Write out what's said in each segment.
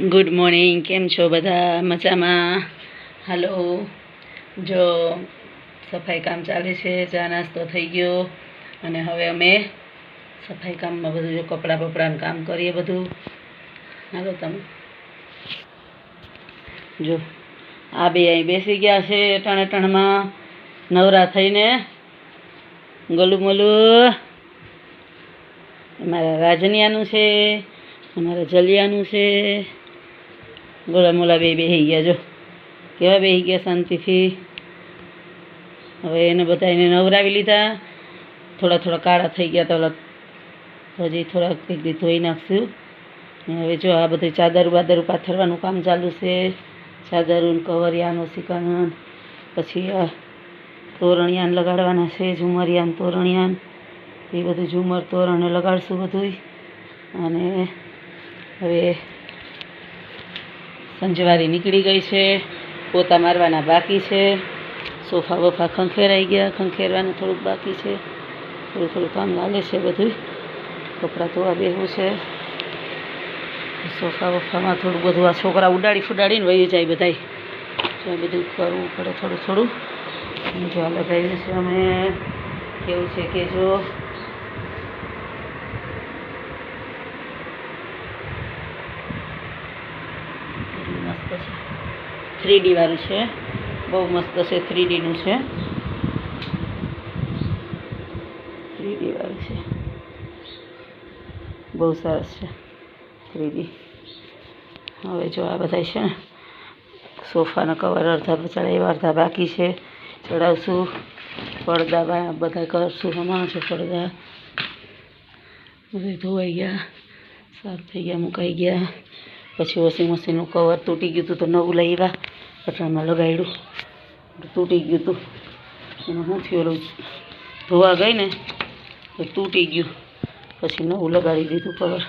Good morning કેમ છો બધા? મજામાં? હાલો જો સફાઈ કામ ચાલે છે, ચા નાસ્તો થઈ ગયો. અને હવે અમે સફાઈ કામમાં બધું જો કપડાં બપડાનું કામ કરીએ બધું. હાલો તમે. જો, આ બે અહીં બેસી ગયા છે ટાણે ટાણમાં નવરા થઈને ગલું મલું મારા રાજનિયાનું છે, અમારા જલિયાનું છે. ગોળા મોલા બે બેસી ગયા જો. કેવા બેસી ગયા શાંતિથી? હવે એને બધા એને નવરાવી લીધા. થોડા થોડા કાળા થઈ ગયા તો હજી થોડાક એક દી ધોઈ નાખશું. હવે જો આ બધું ચાદર બાદર પાથરવાનું કામ ચાલુ છે. ચાદરું કવરિયાનું સિકાનું પછી આ તોરણિયાન લગાડવાના છે, ઝુમરિયાન તોરણિયાન. એ બધું ઝુમર તોરણે લગાડશું બધું અને હવે સંજવારી નીકળી ગઈ છે. પોતા મારવાના બાકી છે. સોફા બોફા ખંખેરાઈ ગયા. ખંખેરવાનું થોડુંક બાકી છે. થોડું થોડું કામ ચાલે છે બધું. કપડાં ધોવા બેહવું છે. સોફા બોફામાં થોડું બધું આ છોકરા ઉડાડી ફુડાડીને વહી જાય બધાય. બધું કરવું પડે થોડું થોડું. જોવા લગાવ્યું છે અમે. કેવું છે કે જો કેટલું મસ્ત છે થ્રી ડી વાળું છે. બહુ મસ્ત છે થ્રી ડીનું છે. થ્રી ડી વાળું છે. બહુ સરસ છે થ્રી ડી હવે જો આ બધા છે ને, સોફાના કવર અડધા ચડાવ્યા અડધા બાકી છે. ચડાવશું. પડદા બધા કરશું. હમણાં છે પડદા. બધું ધોવાઈ ગયા. સાફ થઈ ગયા, મુકાઈ ગયા. પછી વોશિંગ મશીનનું કવર તૂટી ગયું હતું તો નવું લઈ આવ્યા. પટરામાં લગાડ્યું. તૂટી ગયું હતું. એનું શું થયું ઓલું ધોવા ગઈ ને, તો તૂટી ગયું. પછી નવું લગાડી દીધું કવર.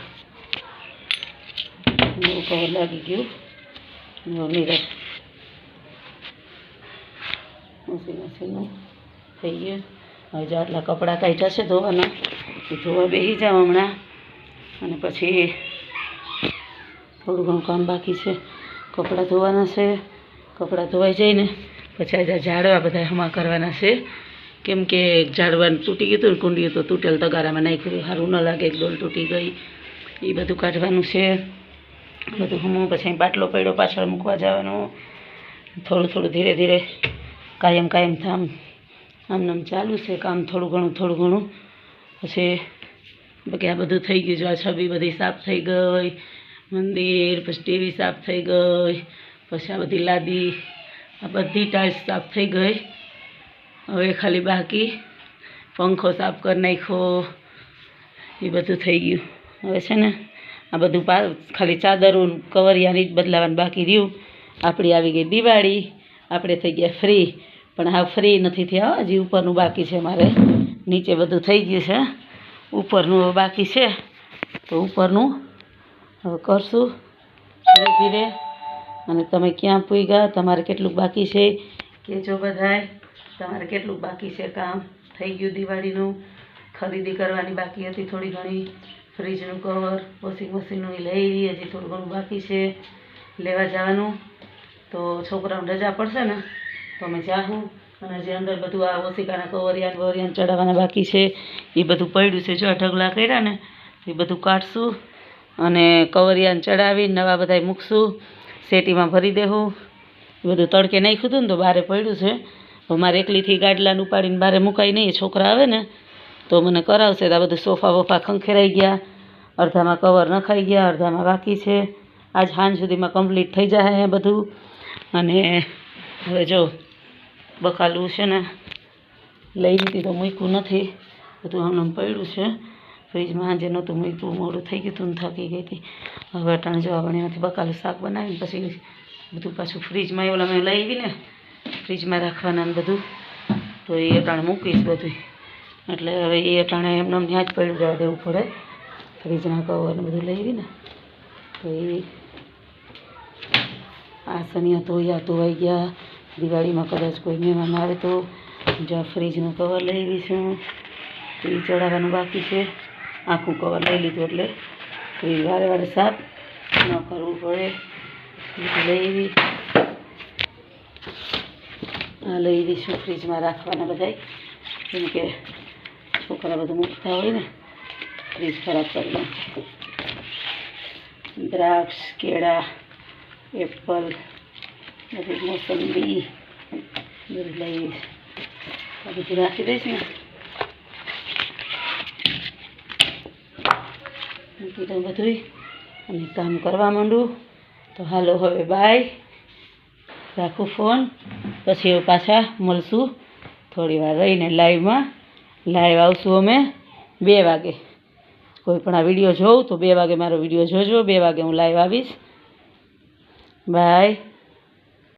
નવું કવર લાગી ગયું. નવું નિરાશ વોશિંગ મશીનનું થઈ ગયું. હવે જો આટલા કપડાં કાઢ્યા છે ધોવાના ધોવા બેસી જાવ હમણાં. અને પછી થોડું ઘણું કામ બાકી છે. કપડાં ધોવાના છે. કપડાં ધોવાઈ જાય ને પછી આજે ઝાડવા બધા હમા કરવાના છે. કેમ કે ઝાડવાનું તૂટી ગયું હતું ને કુંડી તો તૂટેલ તગારામાં નાખ્યું. સારું ન લાગે, એક ડોલ તૂટી ગઈ. એ બધું કાઢવાનું છે. બધું હમું, પછી બાટલો પડ્યો, પાછળ મૂકવા જવાનો. થોડું થોડું ધીરે ધીરે કાયમ કાયમ થામ આમ નામ ચાલુ છે. કામ થોડું ઘણું થોડું ઘણું. પછી બાકી આ બધું થઈ ગયું જો આ છબી બધી સાફ થઈ ગઈ. મંદિર, પછી ટીવી સાફ થઈ ગઈ, પછી આ બધી લાદી, આ બધી ટાઇલ્સ સાફ થઈ ગઈ. હવે ખાલી બાકી પંખો સાફ કરી નાખ્યો, એ બધું થઈ ગયું. હવે છે ને, આ બધું પા, ખાલી ચાદરું કવરિયાની જ બદલાવાનું બાકી રહ્યું. આપણી આવી ગઈ દિવાળી, આપણે થઈ ગયા ફ્રી. પણ હા ફ્રી નથી થયા, હજી ઉપરનું બાકી છે મારે. નીચે બધું થઈ ગયું છે. ઉપરનું બાકી છે. તો ઉપરનું હવે કરશું. ધીરે ધીરે. અને તમે ક્યાં પૂગ્યા? તમારે કેટલું બાકી છે? કહેજો બધાય. તમારે કેટલું બાકી છે કામ? થઈ ગયું દિવાળીનું. ખરીદી કરવાની બાકી હતી થોડી ઘણી. ફ્રીજનું કવર, વોશિંગ મશીનનું એ લઈ રહી હજી થોડું ઘણું બાકી છે. લેવા જવાનું. તો છોકરાઓને રજા પડશે ને? તો અમે જાહું. અને જે અંદર બધું આ ઓશિકાના કવરિયાન વરિયાન ચડાવવાના બાકી છે. એ બધું પડ્યું છે જો આ ઢગલા કર્યા ને, એ બધું કાઢશું. અને કવરિયાન ચડાવી નવા બધાય મૂકશું. શેટીમાં ભરી દેવું બધું તડકે નાખ્યું હતું ને તો બારે પડ્યું છે. મારે એકલીથી ગાડલાને ઉપાડીને બારે મુકાય નહીં છોકરા આવે ને, તો મને કરાવશે તો આ બધું સોફા વોફા ખંખેરાઈ ગયા. અડધામાં કવર નખાઈ ગયા, અડધામાં બાકી છે. આજ સાંજ સુધીમાં કમ્પ્લીટ થઈ જાય બધું. અને હવે જો બકાલું છે ને, લઈ લીધી તો મૂક્યું નથી. બધું હમણાં પડ્યું છે. ફ્રીજમાં જે નહોતું મૂક્યું, મોડું થઈ ગયું હતું થકી ગઈ હતી. હવે અટાણે જોવા પણ એમાંથી બકાલું શાક બનાવીને પછી બધું પાછું ફ્રીજમાં એવું અમે મેં લઈ આવી ફ્રીજમાં રાખવાના બધું. તો એ અટાણે મૂકીશ બધું. એટલે હવે એ અટાણે એમને ત્યાં જ પડ્યું જવા દેવું પડે. ફ્રીજના કવરને બધું લઈ આવી ને તો એ આ સનિયા ધોયા ધોવાઈ ગયા. દિવાળીમાં કદાચ કોઈ મહેમાન આવે તો જ્યાં ફ્રીજનું કવર લઈ આવી છું તો એ ચડાવવાનું બાકી છે. આખું કવર લઈ લીધું એટલે એ વારે વારે સાફ ન કરવું પડે. લઈ આવી. આ લઈ દઈશું ફ્રીજમાં રાખવાના બધાય? કેમ કે છોકરા બધું મૂકતા હોય ને ફ્રીજ ખરાબ કરી દ્રાક્ષ, કેળા, એપલ, બધી મોસંબી, બધું લઈ આ બધું રાખી દઈશ ને. દઉં બધું અને કામ કરવા માંડું. તો હાલો હવે બાય રાખું ફોન પછી પાછા મળશું. થોડી વાર રહીને લાઈવમાં લાઈવ આવશું અમે બે વાગે. કોઈ પણ આ વીડિયો જોઉં તો બે વાગે મારો વીડિયો જોજો. બે વાગે હું લાઈવ આવીશ. બાય